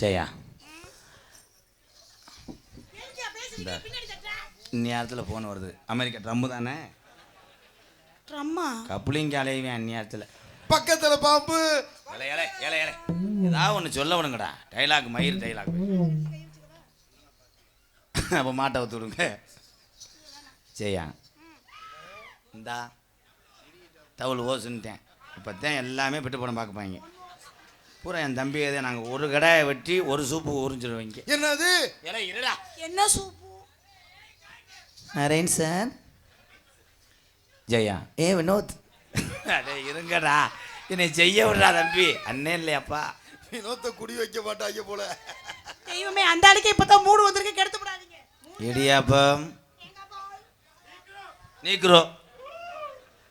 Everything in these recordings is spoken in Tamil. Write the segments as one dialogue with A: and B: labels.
A: சரியா? இந்த நேரத்தில் ஃபோன் வருது. அமெரிக்கா ட்ரம்மு தானே?
B: ட்ரம்மா?
A: கப்ளிங் அலையுவேன் அந்நேரத்தில்
C: பக்கத்துல பாம்பு.
A: ஏலே ஏலே ஏலே ஏலே ஏதாவது ஒன்று சொல்ல விடுங்கடா. டைலாக் மயிர் டைலாக் அப்போ மாட்டை ஊற்றி விடுங்க. சரியா? இந்தா தவுள் ஓசுன்ட்டேன். இப்போ தான் எல்லாமே பெட்டு படம் பார்க்கப்பாங்க பூரா என் தம்பி எதை நாங்கள் ஒரு கடாயை வெட்டி ஒரு சூப்பு உறிஞ்சிடுவீங்க
C: என்னது?
A: ஏலே இருடா.
B: என்ன சூப்பு?
A: நரேன் சார் ஜெயா. ஏ வினோத். அடே இருங்கடா. என்னை செய்ய விடுறா தம்பி. அண்ணே இல்லையாப்பா?
C: வினோத்த குடி வைக்க மாட்டாங்க போல.
B: தெய்வமே அந்த அடிக்க இப்பதான் மூடு வந்திருக்கு கெடுத்து விடாதீங்க.
A: இடியாப்பம் நீக்குறோ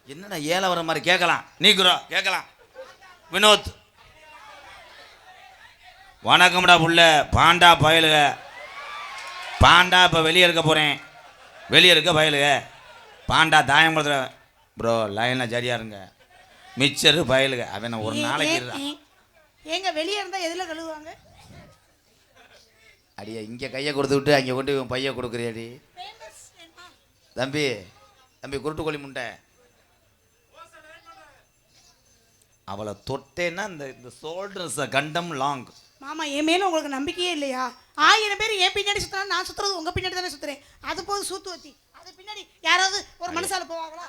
A: என்னடா ஏழை வர மாதிரி கேட்கலாம். நீக்குறோ கேட்கலாம். வினோத். வணக்கம்டா புள்ள. பாண்டா பயலுக. பாண்டா இப்போ வெளியே இருக்க போகிறேன் வெளியே இருக்க பயலுக. பாண்டா தாயம் கொடுத்துற. ப்ரோ லைனில் சரியா இருங்க. மிச்சரு பயலுக. அவன் ஒரு நாளைக்கு
B: ஏங்க வெளியே இருந்தா எதுல கழுவுவாங்க?
A: அடியே இங்கே கையை கொடுத்து விட்டு அங்கே கொண்டு இவன் பையை கொடுக்குறியாடி தம்பி தம்பி குருட்டு கோழி முண்டை. அவளை தொட்டேன்னா இந்த இந்த ஷோல்டர்ஸ் கண்டம் லாங்
B: மாமா என் மேல உங்களுக்கு நம்பிக்கையே இல்லையா? ஆயிரம் பேர் என் பின்னாடி சுத்தினா நான் சுத்துறது உங்க பின்னாடி தானே சுத்துறேன். அது போது சூத்து வத்தி. அது பின்னாடி யாராவது ஒரு மனுஷால போவாங்களா?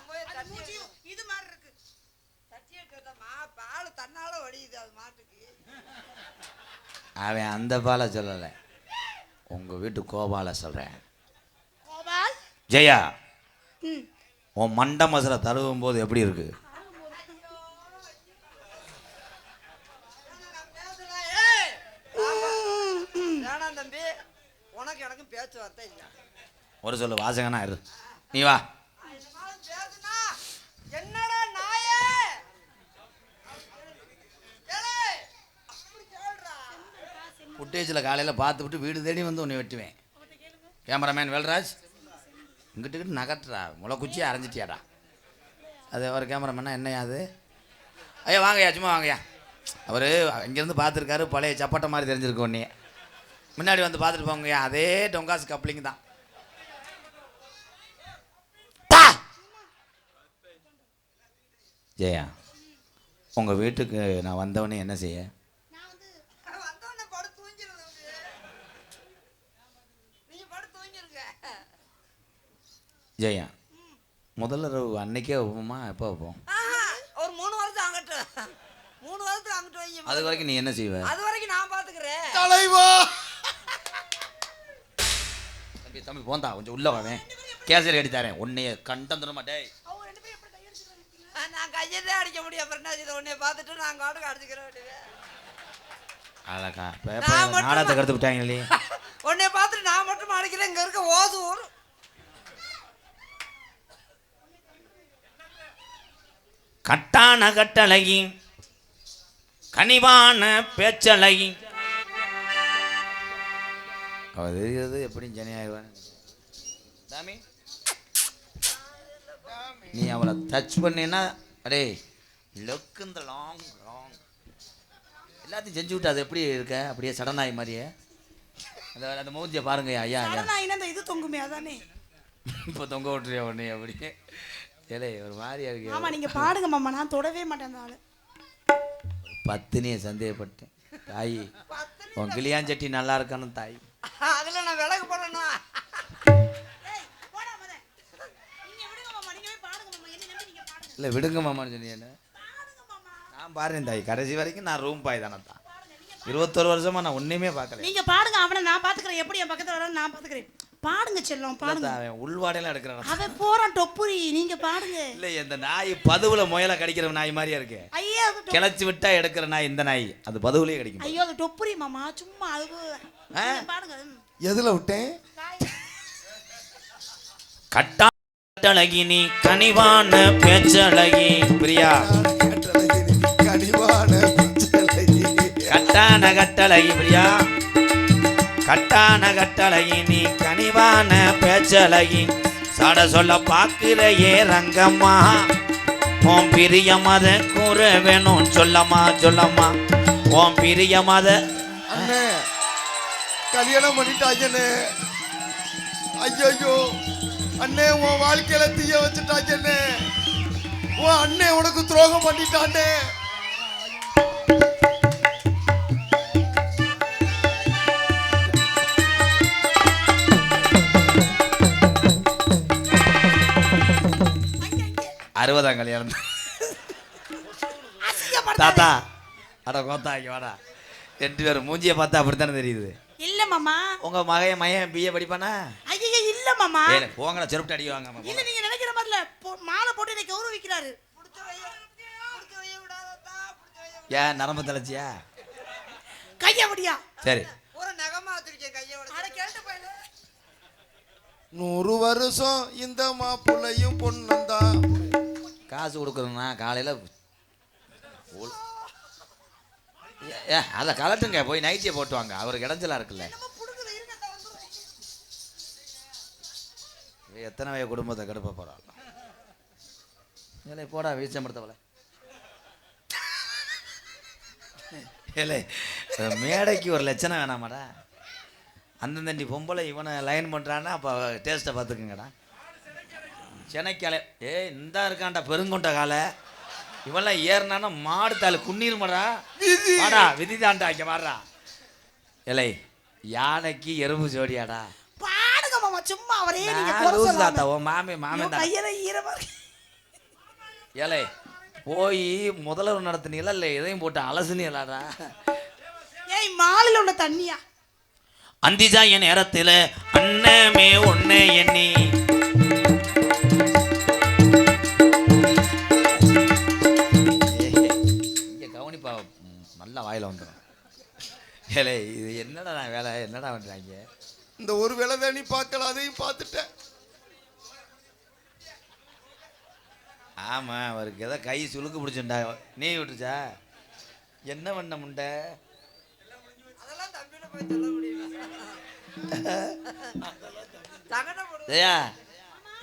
B: இது மாதிரி இருக்கு.
D: பால் தன்னால வடியுது அது மாட்டுக்கு.
A: அவன் அந்த பாலை சொல்லலை. உங்கள் வீட்டு கோபால சொல்கிறேன்
B: கோபால்?
A: ஜெயா
B: ம்.
A: உன் மண்டை மசுரை தருவும் போது எப்படி இருக்கு
D: வேணாம் தம்பி உனக்கு எனக்கும் பேச்சுவார்த்தை இல்லை.
A: ஒரு சொல்லு வாசகனா இரு. நீ வா. ஃபுட்டேஜில் காலையில் பார்த்து விட்டு வீடு தேடி வந்து உன்னை வெட்டுவேன். கேமராமேன் வேல்ராஜ் இங்கிட்டு நகட்டுறா முளை குச்சியை அரைஞ்சிட்டியாடா. அது ஒரு கேமராமேனா என்னையா அது? ஐயா வாங்கய்யா சும்மா வாங்கய்யா. அவர் இங்கேருந்து பார்த்துருக்காரு பழைய சப்பட்டை மாதிரி தெரிஞ்சிருக்கு உன்னையே. முன்னாடி வந்து பார்த்துட்டு போங்கய்யா அதே டொங்காஸ் கப்ளிங் தான்! ஜெயா உங்கள் வீட்டுக்கு நான் வந்தவொடனே என்ன செய்ய. ஜெயா முதல்ல அன்னைக்கே வைப்போமா எப்போ வைப்போம்?
D: ஆஹா, ஒரு மூணு வருஷம் அங்கிட்டு மூணு வருஷத்துக்கு அங்கிட்டு வைங்க.
A: அது வரைக்கும் நீ என்ன செய்வ?
D: அது வரைக்கும் நான் பாத்துக்கிறேன்.
C: தலைவா!
A: தம்பி போந்தா கொஞ்சம் உள்ள வாவேன் கேசரி அடி தரேன். உன்னைய கண்டம் தர
B: கையெடுத்துக்கிறாங்க
D: நான் கையதே அடிக்க முடியும் அப்புறம் என்ன உன்னைய பார்த்துட்டு நான் காட்டுக்கு அடிச்சுக்கிற வேண்டியது
A: அழகா. நாடகத்தை கடுத்து விட்டாங்க இல்லையே
D: உன்னைய பார்த்துட்டு நான் மட்டும் அடிக்கிறேன் இங்க இருக்க ஓசு ஊர்.
A: கட்டான கட்டழகி கனிவான பேச்சழகி அவ தெரிகிறது எப்படி ஜனியாயிருவான் சாமி? நீ அவளை டச் பண்ணினா அடே லுக் இந்த லாங் லாங் எல்லாத்தையும் செஞ்சு விட்டு அது எப்படி இருக்க? அப்படியே சடனாய் மாதிரியே. அந்த அந்த மூஞ்சியை பாருங்க ஐயா ஐயா.
B: இது தொங்குமே அதானே?
A: இப்போ தொங்க விட்டுறியா உடனே அப்படியே ஏலே ஒரு மாதிரியா இருக்கு.
B: ஆமா நீங்க பாடுங்க மாமா நான் தொடவே மாட்டேன் அந்த ஆளு.
A: பத்தினியை சந்தேகப்பட்டேன். தாய் உன் கிளியாஞ்சட்டி நல்லா இருக்கான்னு தாய்.
D: அதுல நான் விலகு போடணும்
A: இல்லை விடுங்க மாமான்னு சொன்னீங்க நான் பாருங்க தாய். கடைசி வரைக்கும் நான் ரூம் பாய் தானே தான். இருபத்தொரு வருஷமா நான் ஒன்றுமே பார்க்கல.
B: நீங்க பாடுங்க அவனை நான் பாத்துக்கிறேன். எப்படி என் பக்கத்துல வரான்னு நான் பாத்துக்கிறேன். பாடுங்க செல்லம் பாடுங்க.
A: அவன் உள்வாடையெல்லாம் எடுக்கிறான்
B: அவன் போறான் டொப்புரி நீங்க பாடுங்க.
A: இல்லை இந்த நாய் பதுவுல முயலை கடிக்கிற நாய் மாதிரியா இருக்கு.
B: ஐயோ
A: கிளச்சி விட்டா எடுக்கிற நாய் இந்த நாய் அது பதுவுலயே கடிக்கும்.
B: ஐயோ அது டொப்புரி மாமா சும்மா அது பாடுங்க.
C: எதுல விட்டேன்?
A: கட்டா கட்டழகி நீ கனிவான பேச்சழகி. பிரியா.
C: கனிவான பிச்சலகி.
A: கட்டான கட்டழகி பிரியா. கட்டான கட்டழகி நீ கனிவான பேச்சழகி சட சொல்ல பார்க்கிறையே ரங்கம்மா. ஓம் பிரிய மத கூற வேணும் சொல்லம்மா சொல்லம்மா. ஓம் பிரிய மத
C: கல்யாணம் பண்ணிட்டாங்கன்னு ஐயோ அண்ணே உன் வாழ்க்கையில தீய வச்சுட்டாங்கன்னு உன் அண்ணே உனக்கு துரோகம் பண்ணிட்டானே
A: அறுபதாம் கல்யாணம். தாத்தா அட கோத்தா இங்க வாடா. ரெண்டு பேரும் மூஞ்சியை பார்த்தா அப்படித்தானே தெரியுது.
B: இல்ல மாமா.
A: உங்க மகன் மகன் பிஏ படிப்பானா?
B: ஐயா இல்ல மாமா.
A: போங்கடா செருப்பு அடிக்குவாங்க
B: இல்ல நீங்க நினைக்கிற மாதிரி இல்ல போ- மாலை போட்டு என்னை கௌரவிக்கிறாரு.
A: ஏன் நரம்பு தலைச்சியா
B: கையபடியா
A: சரி.
D: பூரா நகமா வச்சிருக்கேன் கையை
C: நூறு வருஷம் இந்த மாப்பிள்ளையும் பொண்ணந்தான்
A: காசு கொடுக்குறேன்னா காலையில் ஏ அதை கலட்டுங்க. போய் நைட்டியை போட்டு வாங்க அவருக்கு இடைஞ்சலா இருக்குல்ல. எத்தனை வய குடும்பத்தை கடுப்ப போகிறாள் ஏலே போடா வீச்சம்படுத்தவளை ஏலே மேடைக்கு ஒரு லட்சணம் வேணாமாடா. அந்தந்தண்டி பொம்பளை இவனை லைன் பண்ணுறான்னா அப்போ டேஸ்ட்டை பார்த்துக்குங்கடா. சென்னைக்கால ஏய் இந்தா இருக்கான்டா பெருங்கொண்ட காலை இவெல்லாம் ஏறினானா மாடு தாள் குன்னிருமாடா வாடா விதி தாண்டா இங்க வாடா. இலை யானைக்கு எறும்பு ஜோடியாடா?
B: பாடுங்க மாமா சும்மா அவரே நீங்க.
A: தாத்தா உன் மாமே மாமே தான். ஏலே போய் முதல்வர் நடத்துனீங்களா இல்லை எதையும் போட்டு அலசுனீங்களாடா?
B: ஏய் மாலையில உள்ள தண்ணியா?
A: அந்திஜா என் நேரத்தில் அண்ணமே ஒன்னே எண்ணி வாயில வந்துடும் ஏலே இது என்னடா நான் வேலை என்னடா பண்ணுறாங்க
C: இந்த ஒரு வேலை தான் நீ பார்க்கல அதையும் பார்த்துட்டேன்
A: ஆமாம் அவருக்கு ஏதோ கை சுளுக்கு பிடிச்சுண்டா நீ விட்டுச்சா என்ன பண்ண முண்டை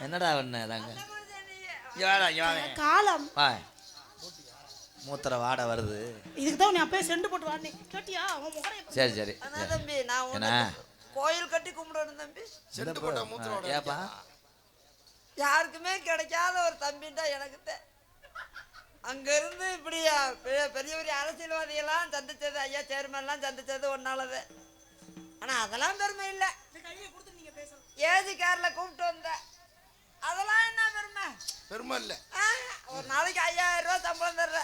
A: என்னடா பண்ண தாங்க
B: காலம்
A: வா மூத்திர வாடை வருது.
B: இதுக்கு தான் நீ அப்பயே செண்டு போட்டு வாடினே. கேட்டியா? உன் முகரைய
A: சரி சரி.
D: அண்ணா தம்பி நான்
A: என்ன?
D: உனக்கு கோயில் கட்டி கும்பிடணும் தம்பி.
C: செண்டு போட்டா மூத்திரம்
A: ஆ, ஏப்பா?
D: யாருக்குமே கிடைக்காத ஒரு தம்பின்டா எனக்கு தே- அங்க இருந்து இப்படி பெரிய பெரிய பெரிய அரசியல்வாதிகள்லாம் சந்திச்சது ஐயா சேர்மன்லாம் சந்திச்சது ஒன்னாலது ஆனா அதெல்லாம் பெருமை இல்லை. ஏஜி கார்ல கூப்பிட்டு வந்த அதெல்லாம் என்ன பெருமை?
C: பெருமை இல்லை.
D: ஆ, ஒரு நாளைக்கு ஐயாயிரம் ரூபாய் சம்பளம் தர்ற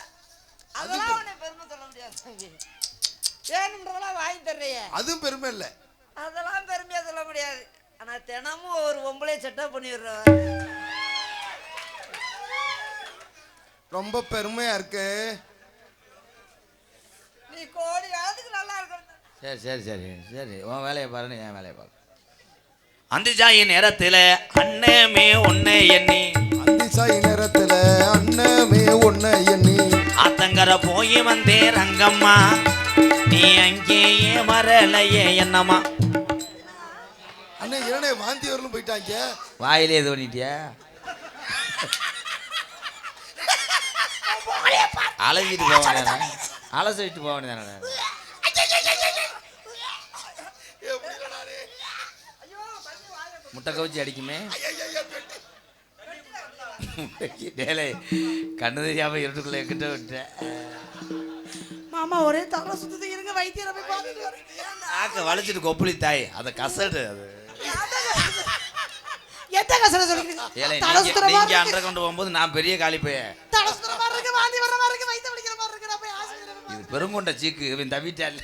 D: அதெல்லாம் உன்னை பெருமை சொல்ல முடியாது தம்பி. வேணுன்றதெல்லாம் வாங்கி தர்றியே.
C: அதுவும் பெருமை இல்லை.
D: அதெல்லாம் பெருமையா சொல்ல முடியாது. ஆனா தினமும் ஒரு பொம்பளைய செட்டப் பண்ணிடுற.
C: ரொம்ப பெருமையா இருக்கு.
D: நீ கோடி காலத்துக்கு நல்லா இருக்கணும்.
A: சரி சரி சரி சரி. உன் வேலையை பாருன்னு என் வேலையை பாரு. அந்திஜாயின் நேரத்தில் அண்ணமே ஒன்னே எண்ணி.
C: அந்திசாய் நேரத்துல அண்ணமே ஒன்ன எண்ணி.
A: ஆத்தங்கர போய் வந்தே ரங்கம்மா. நீ அங்கேயே மரலையே என்னம்மா.
C: அண்ணே இரண்டே வாந்தி வரலும் போயிட்டாங்க.
A: வாயிலே இது பண்ணிட்டியா? அலசிட்டு போக வேண்டியதானே? அலசிட்டு போக வேண்டியதானே? முட்டை கவிச்சி அடிக்குமே? டேலே கண்ணு தெரியாம இருட்டுக்குள்ள எங்கிட்ட விட்டேன்
B: மாமா ஒரே தலை சுத்தது. இருங்க வைத்தியரை போய் பார்த்துட்டு.
A: ஆக்க வளைச்சிட்டு கொப்புளி தாய். அதை கசடு அது.
B: எத்த கசட
A: ஏலே நீங்க அண்டர் கொண்டு போகும்போது நான் பெரிய காலி பைய.
B: தலை சுத்துற மாதிரி இருக்கு வாந்தி வர்ற மாதிரி இருக்கு வயிற்று வலிக்கிற மாதிரி இருக்கு. நான் போய் ஆஸ்பத்திரியில போய்
A: இது பெருங்கொண்ட சீக்கு இவன் தவிட்டால்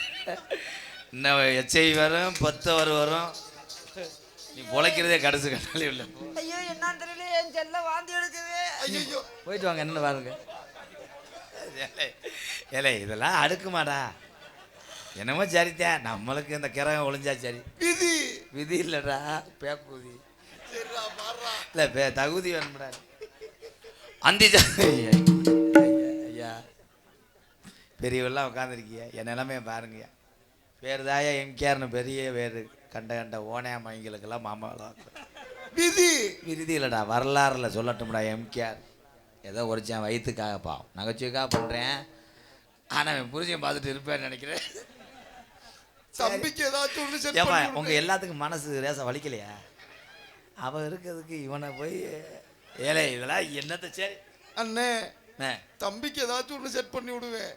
A: இன்னும் எச்ஐ வரும் பத்தவர் வரும். நீ பொழைக்கிறதே கடைசி கண்டாலே இல்லை
D: ஐயோ என்னன்னு தெரியல என் செல்ல வாந்தி
C: ஐயோ
A: போயிட்டு வாங்க என்னன்னு பாருங்க. ஏலே, ஏலே இதெல்லாம் அடுக்குமாடா. என்னமோ சரிதான் நம்மளுக்கு இந்த கிரகம் ஒளிஞ்சா சரி.
C: விதி.
A: விதி இல்லைடா பேக்குதி இல்லை பே தகுதி வேணும்டா. அந்தி ஐயா, பெரியவெல்லாம் உட்காந்துருக்கிய என் நிலைமையை பாருங்கய்யா பேர் தாயா எம்கேர்னு பெரிய பேர். கண்ட கண்ட ஓனையா மைங்களுக்கெல்லாம் மாமாவெல்லாம்
C: விதி.
A: விருதி இல்லைடா வரலாறுல சொல்லட்டும்டா எம்கேஆர். ஏதோ ஒருச்சேன் வயிற்றுக்காக பாவம். நகைச்சுவைக்காக பண்ணுறேன் ஆனால் என் புருஷன் பார்த்துட்டு இருப்பேன்னு நினைக்கிறேன்.
C: தம்பிக்கு ஏதாச்சும் ஒண்ணு செட்
A: ஏமா
C: பண்ணி
A: உங்க எல்லாத்துக்கும் மனசு ரேச வலிக்கலையா? அவ இருக்கிறதுக்கு இவனை போய் ஏலே இதெல்லாம் என்னத்த சரி
C: அண்ணே
A: அண்ணே,
C: தம்பிக்கு ஏதாச்சும் ஒண்ணு செட் பண்ணி விடுவேன்.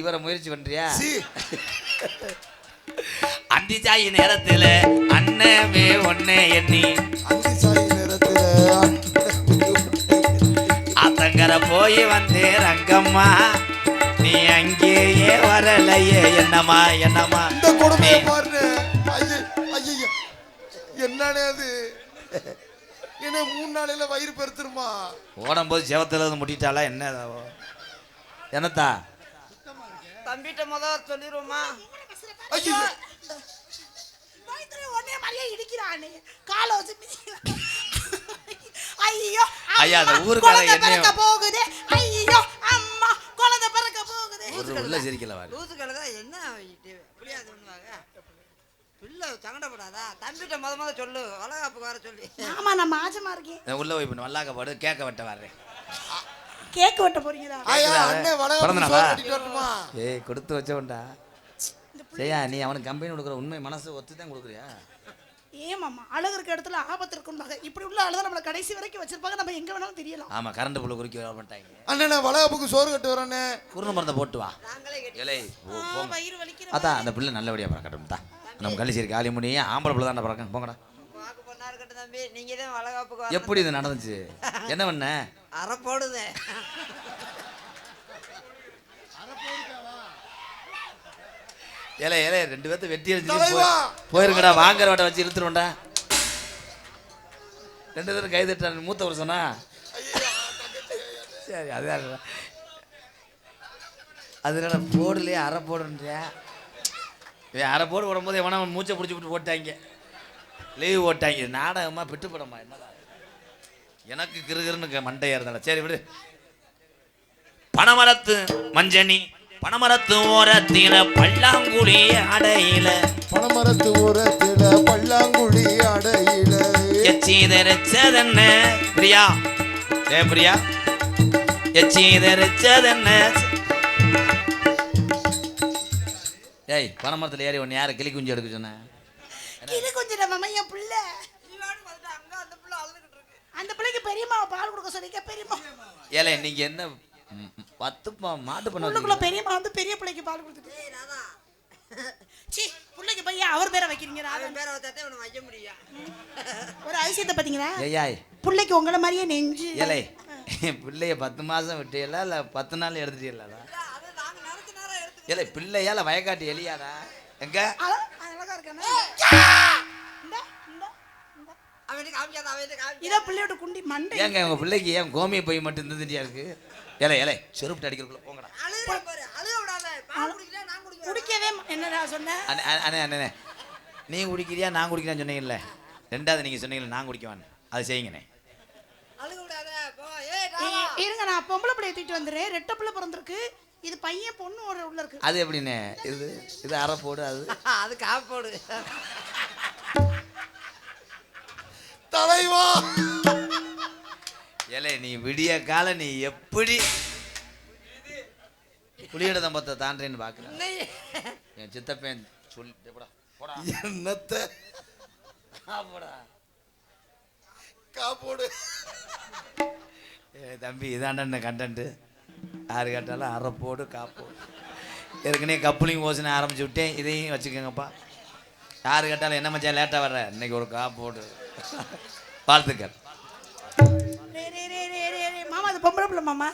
A: இவரை முயற்சி பண்றியா?
C: சி.
A: அந்தி சாயி நேரத்துல அண்ணவே ஒன்னே எண்ணி.
C: அந்தி சாய் நேரத்துல
A: அத்தங்கர போய் வந்து ரங்கம்மா நீ அங்கேயே வரலையே என்னம்மா என்னம்மா.
C: இந்த கொடுமையை ஐயா என்னண்ணே அது? என்ன மூணு நாளையில வயிறு பெருத்துருமா?
A: ஓடும்போது செவத்துல இருந்து முட்டிட்டாளா என்ன? என்னத்தா?
D: தம்பிட்ட முதல் சொல்லிடுவோமா
C: ஐயோ.
B: ஒன்னே மாதிரியே இடிக்கிறானே. காலை வச்சு மிதிக்கிறான். ஐயோ
A: ஐயா, அந்த
B: அம்மா,
A: ஊருக்கார
B: குழந்தை
A: என்னையும்
B: பிறக்க போகுது. ஐயோ அம்மா குழந்தை பிறக்க போகுது.
A: ஒரு உள்ள சிரிக்கல
D: என்ன புரியாது பண்ணுவாங்க பிள்ளை சங்கடப்படாதா? தம்பிட்ட முத முத சொல்லு. வளகாப்புக்கு வர சொல்லி.
B: ஆமா நான் மாஜமா இருக்கேன்.
A: உள்ள போய் பண்ணு வல்லாக்க பாடு கேட்க வெட்ட வர்றேன்.
B: கேக் வெட்ட போறீங்களா?
C: ஐயா அண்ணே
A: ஏய் கொடுத்து வச்சவன்டா. சரியா? நீ அவனுக்கு கம்பெனி கொடுக்குற உண்மை மனசு ஒத்து தான் கொடுக்குறியா?
B: ஏமாம்மா அழகு இருக்க இடத்துல ஆபத்து இருக்கும்பாங்க. இப்படி உள்ள அழகை நம்மளை கடைசி வரைக்கும் வச்சிருப்பாங்க. நம்ம எங்க வேணாலும் தெரியலாம்.
A: ஆமா கரண்ட் புள்ள குறிக்க வர மாட்டாங்க
C: அண்ணே வளகாப்புக்கு சோறு கட்டு வரேனே
A: குருண மருந்தை போட்டு வா. இலை
B: வயிறு
A: அதான் அந்த பிள்ளை நல்லபடியாக பறக்கட்டும் தான் நம்ம கள்ளிச்சேரி காலி முடியும் ஆம்பளை பிள்ளை தான் பறக்க போங்கடா. எப்படி இது நடந்துச்சு? என்ன பண்ண?
D: அரை போடுதே.
A: ஏலே ஏலே ரெண்டு பேர்த்து வெட்டி அடிச்சு! போயிருங்கடா வாங்குற வாட்டை வச்சு இழுத்துருவோம்டா. ரெண்டு பேரும் கை தட்டான் மூத்த சொன்னா சரி அதுதான் அதனால போடலையே அரை போடுன்றியா? ஏய் அரை போடு விடும்போது எவனா அவன் மூச்சை பிடிச்சி விட்டு போட்டாங்க. லீவ் போட்டாங்க. இது நாடகமா பெட்டு படமா என்னடா? எனக்கு கிருகிருன்னு மண்டையா இருந்தால சரி விடு. பனமரத்து மஞ்சனி பனமரத்து ஓரத்தில பல்லாங்குழி அடையில.
C: பனமரத்து ஓரத்தில பல்லாங்குழி அடையில.
A: எச்சீதரிச்சதென்ன? பிரியா. ஏ பிரியா. எச்சீதரிச்சதென்ன? ஏய் பனமரத்துல ஏறி ஒன்று யாரை கிளி குஞ்சு எடுக்க சொன்ன?
B: கிளி கொஞ்சம் மாமா என் பிள்ளை.
D: நீ வாடி வந்துட்டு அங்க அந்த பிள்ளை அழுதுகிட்டு இருக்கு.
B: அந்த பிள்ளைக்கு பெரியம்மாவை பால் கொடுக்க சொல்லிக்க பெரியம்மா.
A: ஏலே நீங்க என்ன பத்து பா- மாட்டு பண்ண
B: பெரியம்மா வந்து பெரிய பிள்ளைக்கு பால் கொடுத்துட்டு.
D: ஏய் ராதா.
B: சி பிள்ளைக்கு பையன் அவர் பேரை வைக்கிறீங்க ராதா.
D: அவன் பேரை வச்சாத்தே இவனை வைக்க முடியும்.
B: ஒரு அதிசயத்தை பாத்தீங்களா
A: ஏயாய்
B: பிள்ளைக்கு உங்களை மாதிரியே நெஞ்சு.
A: ஏலே பிள்ளைய பத்து மாசம் விட்டியல இல்ல பத்து நாள் எடுத்துட்டீங்களா
D: இல்ல,
A: பிள்ளையால வயக்காட்டு எலியாடா? எங்க?
B: அழ- அழகா இந்தா,
D: காமிக்காத
B: இதான் பிள்ளையோட குண்டி மண்டை.
A: ஏங்க உங்க பிள்ளைக்கு ஏன் கோமிய போய் மட்டும் இருந்துட்டியா இருக்கு? ஏலே ஏலே செருப்பு அடிக்கிறதுக்குள்ள போங்கடா.
D: அழுகுற பாரு அழுக விடாத. பால் குடிக்கிறேன் நான் குடிக்கிறேன்
B: குடிக்கவே மா- என்னடா சொன்ன?
A: அண்ணே அண்ணே, நீ குடிக்கிறியா நான் குடிக்கிறேன்னு சொன்னீங்கல்ல? ரெண்டாவது நீங்க சொன்னீங்கல்ல நான் குடிக்குவான்னு. அதை செய்யுங்கண்ணே.
D: அழுக விடாத போ. ஏய் ராதா
B: இ- இருங்க நான் பொம்பளை பிள்ளைய தூக்கிட்டு வந்துடுறேன். ரெட்டை பிள்ளை பிறந்திருக்கு. இது பையன் பொண்ணு ஒரு உள்ள இருக்கு.
A: அது எப்படிண்ணே? இது இது அரை போடு அது.
D: அது காப்போடு.
C: தலைவா.
A: ஏலே நீ விடிய கால நீ எப்படி புளியோட தம்பத்தை தாண்டேன்னு பார்க்குறேன் என் சித்தப்பேன் சொல்லி
C: என்னத்த? காப்போடு.
A: ஏ தம்பி இதாண்ட கண்டன்ட்டு யாரு கேட்டாலும் அரை போடு காப்போடு. ஏற்கனவே கப்புளிங் ஓசனை ஆரம்பிச்சு விட்டேன் இதையும் வச்சுக்கோங்கப்பா. யாரு கேட்டாலும் என்ன மச்சான் லேட்டாக வர்ற? இன்னைக்கு ஒரு காப்போடு. வாழ்த்துக்கள்.
B: மாமா அது பொம்பளை பிள்ளை மாமா.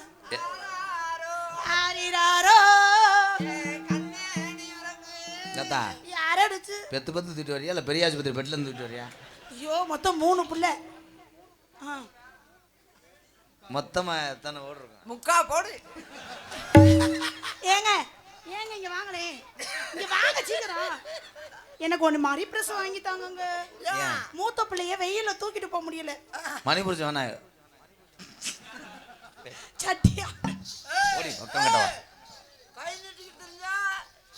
A: தாத்தா.
B: யார் அடிச்சு?
A: பெத்து பத்து தூக்கிட்டு வரியா? இல்லை பெரிய ஆஸ்பத்திரி பெட்டில் இருந்து தூக்கிட்டு வரியா?
B: ஐயோ மொத்தம் மூணு புள்ள. ஆ.
A: மொத்தமாக எத்தனை ஓடு இருக்கும்
D: முக்கா போடு.
B: ஏங்க ஏங்க இங்க வாங்களே. இங்க வாங்க சீக்கிரம். எனக்கு ஒண்ணு மரி பிரஸ் வாங்கி தாங்கங்க.
A: ஏன்?
B: மூத்த பிள்ளைய வெயில்ல தூக்கிட்டு போக முடியல.
A: மணிபுரிச்சு வேணா
B: சட்டியா.
A: ஓடி பக்கம் கட்டவா
D: கை நீட்டிக்கிட்டு இருந்தா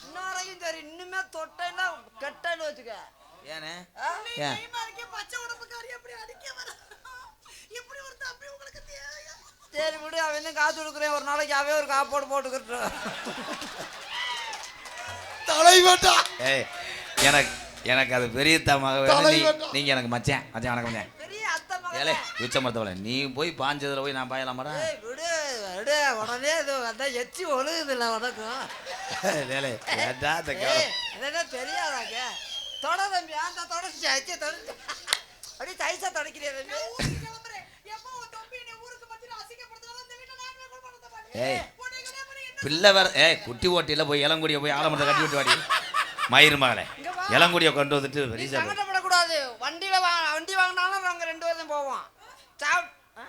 D: இன்னொரையும் சரி இன்னுமே தொட்டேன்னா கெட்டேன்னு வச்சுக்க.
A: ஏனே? ஏன்?
B: தைரியமா இருக்கே, பச்சை உடம்புக்காரி அப்படி அடிக்க வர? இப்படி ஒரு தம்பி உங்களுக்கு
D: சரி விடு அவன் இன்னும் காசு கொடுக்குறேன். ஒரு நாளைக்கு அவன் ஒரு காப்போடு போட்டுக்கிட்டு
C: தலைவட்டா
A: ஏய் எனக்கு எனக்கு அது பெரிய தமாக வேணும். நீ
C: தலைவன்.
A: நீங்கள் எனக்கு மச்சான். மச்சான் வணக்கம் மச்சான். ஏலே
D: மகன்.
A: யுச்ச மரத்தவளை நீ போய் பாஞ்சதுல போய் நான்
D: விடு விடு. உடனே இது அதான் எச்சி ஒழுகுதுல்ல உனக்கும்.
A: ஏலே?
D: என்னடா தெரியாதாங்க தொட தம்பி அந்த தொடச்சி அச்சு தொடச்சி அப்படியே தைசா தம்பி.
A: ஏய் பிள்ளை வேற ஏய் குட்டி ஓட்டியில் போய் இளங்குடியை போய் ஆலமரத்தை கட்டி விட்டு வாடி. மயிறு மகளே. இளங்குடியை கொண்டு வந்துட்டு பெரிய.
D: சங்கடப்படக்கூடாது. வண்டியில வா வண்டி வாங்கினாலும் நாங்க ரெண்டு பேரும் போவோம்.
B: முடியும்.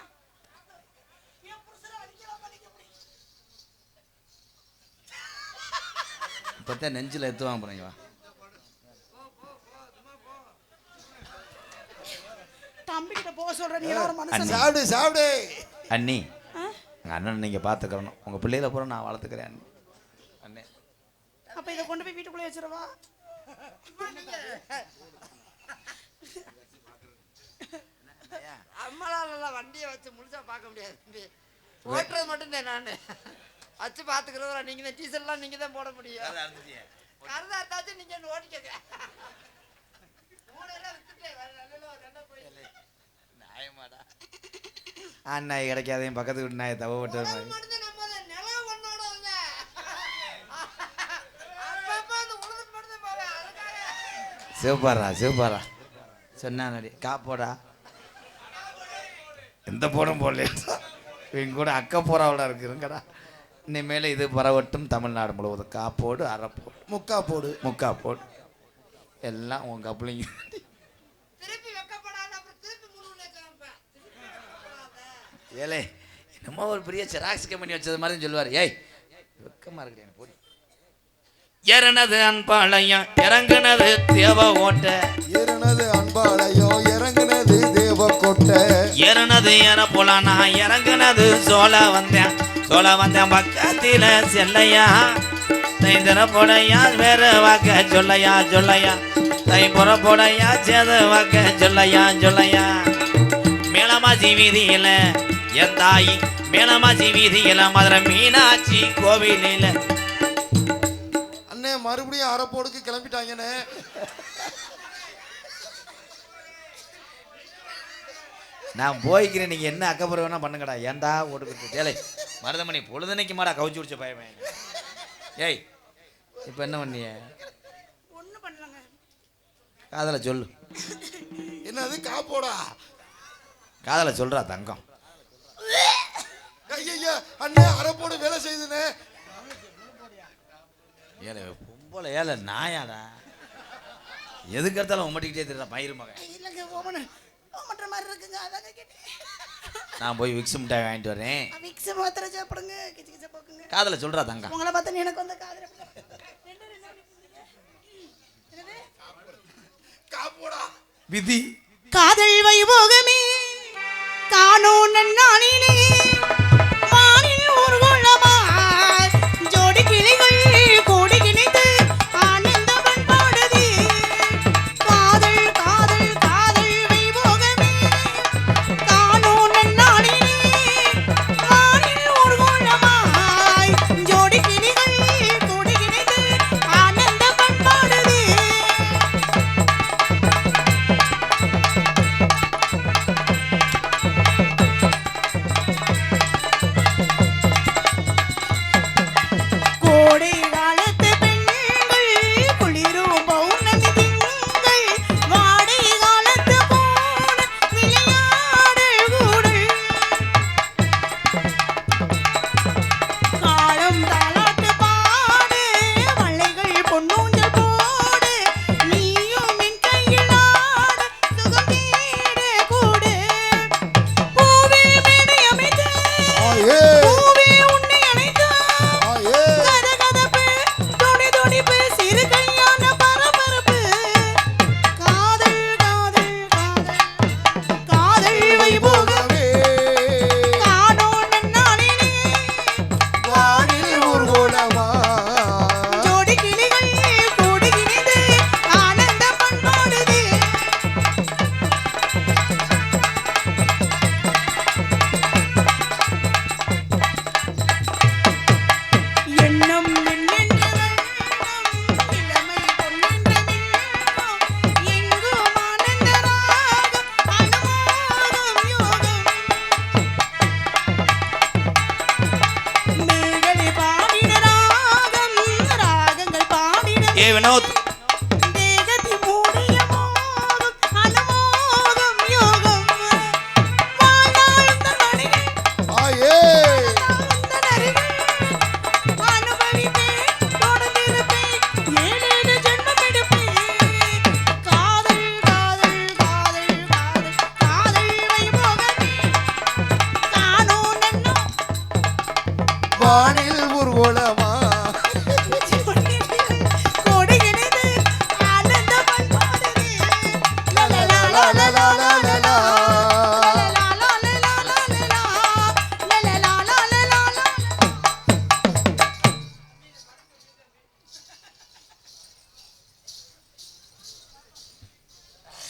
A: இப்போத்தான் நெஞ்சில் எத்துவாங்க போறீங்க வா.
B: தம்பி கிட்ட போக சொல்ற நீ ஒரு மனுஷன்
C: சாப்பிடு சாப்பிடு.
A: அண்ணி எங்கள் அண்ணன் நீங்கள் பார்த்துக்கிறணும் உங்கள் பிள்ளையில பூரா நான் வளர்த்துக்கிறேன் அண்ணி. அண்ணே
B: அப்ப இதை கொண்டு போய் வீட்டுக்குள்ளே வச்சிருவா
D: அம்மாலால வண்டியை வச்சு முழுசா பார்க்க முடியாது தம்பி. ஓட்டுறது மட்டும்தான் நான். வச்சு பார்த்துக்கிறவரா நீங்க தான் டீசல்லாம் நீங்க தான் போட முடியும். கருதா இருந்தாச்சும் நீங்க போய்
A: நியாயமாடா. அண்ணாய் கிடைக்காதையும் பக்கத்து வீட்டு நாயை தவ விட்டு
D: உடல் மட்டும்தான் நம்ம தான் நிலம் ஒண்ணோட இல்ல. அப்பப்ப அந்த உழுதுட்டு மட்டும்தான் போவேன். அதுக்காக
A: சிவப்பாரா சிவப்பாரா சொன்னா நடி காப்போடா எந்த போடும் போடல? இவங்க கூட அக்க போறாவோட இருக்குங்கடா இனிமேல் இது பரவட்டும் தமிழ்நாடு முழுவதும். காப்போடு அரைப்போடு
C: முக்கா போடு.
A: முக்கா போடு. எல்லாம்
D: திருப்பி வெக்கப்படாத.
A: ஏலே என்னமோ ஒரு பெரிய ஜெராக்ஸ் கம்பெனி வச்சது மாதிரி சொல்லுவார். ஏய் வெக்கமா இருக்கு எனக்கு போடி. ஏறினது அன்பாளையம் இறங்குனது தேவ ஓட்ட
C: ஏறினது அன்பாளையோ இறங்குனது தேவக்கோட்டை
A: ஏறினது ஏற போலாம் நான் இறங்குனது சோழ வந்தேன். சோழ வந்தேன் பக்கத்தில செல்லையா? தை திற போடையா வேற வாக்க சொல்லையா சொல்லையா? தை புற போடையா சேத வாக்க சொல்லையா சொல்லையா? மேலமாச்சி வீதியில என் தாய் மேலமாச்சி வீதியில மதுரை மீனாட்சி கோவிலில
C: மறுபடியும் அரைப்போடுக்கு கிளம்பிட்டாங்கண்ணே
A: நான் போய்க்கிறேன் நீங்க என்ன அக்கப்புறம் வேணா பண்ணுங்கடா. ஏன்டா ஓடுக்கிட்டு ஏலே மருதமணி பொழுதுனைக்கு மாடா கவுச்சு விடிச்ச பயமே ஏய் இப்போ என்ன பண்ணிய? காதலை சொல்லு.
C: என்னது காப்போடா?
A: காதலை சொல்றா தங்கம்.
C: ஐயா அண்ணே அரைப்போடு வேலை செய்யுதுண்ணே.
A: ஏலே பொம்பளை ஏலே நாயாடா. எதுக்கு எடுத்தாலும் உம்மட்டிக்கிட்டே தெரியுறா பயிர் மகன்.
B: இல்லைங்க ஓமனு ஓமன்ற மாதிரி இருக்குங்க அதாங்க
A: நான் போய் விக்ஸ் மிட்டாய் வாங்கிட்டு வரேன்.
B: விக்ஸ் மாத்திரை சாப்பிடுங்க கிச்சு கிச்ச போக்குங்க.
A: காதலை சொல்றா தங்கம்.
B: உங்களை பார்த்தா எனக்கு வந்த காதல்
A: விதி.
B: காதல் வைபோகமே. காணோம் நன்னாளிலே.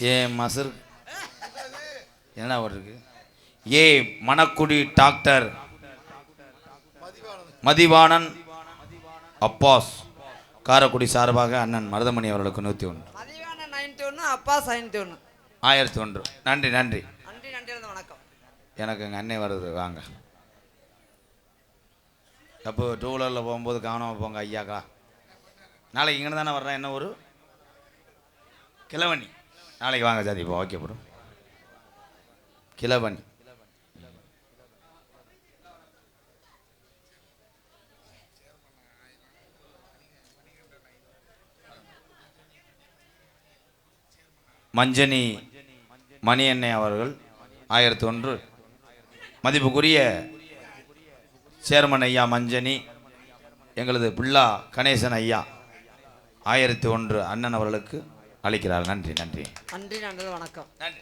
A: ஏ மசர். என்னடா ஒரு இருக்கு? ஏ மணக்குடி டாக்டர். மதிவாணன் அப்பாஸ். காரக்குடி சார்பாக அண்ணன் மருதமணி அவர்களுக்கு நூற்றி ஒன்று
D: மதிவான நைன்டி ஒன்று
A: ஆயிரத்தி ஒன்று நன்றி. நன்றி
D: நன்றி நன்றி வணக்கம்.
A: எனக்கு எங்கள் அண்ணன் வருது வாங்க. அப்போ டூ வீலரில் போகும்போது கவனமாக போங்க ஐயாக்கா. நாளைக்கு இங்கே தானே வர்றேன் என்ன ஒரு கிழவனி. நாளைக்கு வாங்க ஜாதி இப்போ ஓகே ப்ரோ. கிழவன். மஞ்சனி மணி அண்ணே அவர்கள் ஆயிரத்தி ஒன்று மதிப்புக்குரிய சேர்மன் ஐயா மஞ்சனி எங்களது பிள்ளா கணேசன் ஐயா ஆயிரத்தி ஒன்று அண்ணன் அவர்களுக்கு. அழைக்கிறார். நன்றி நன்றி.
D: நன்றி நன்றி வணக்கம்.
A: நன்றி.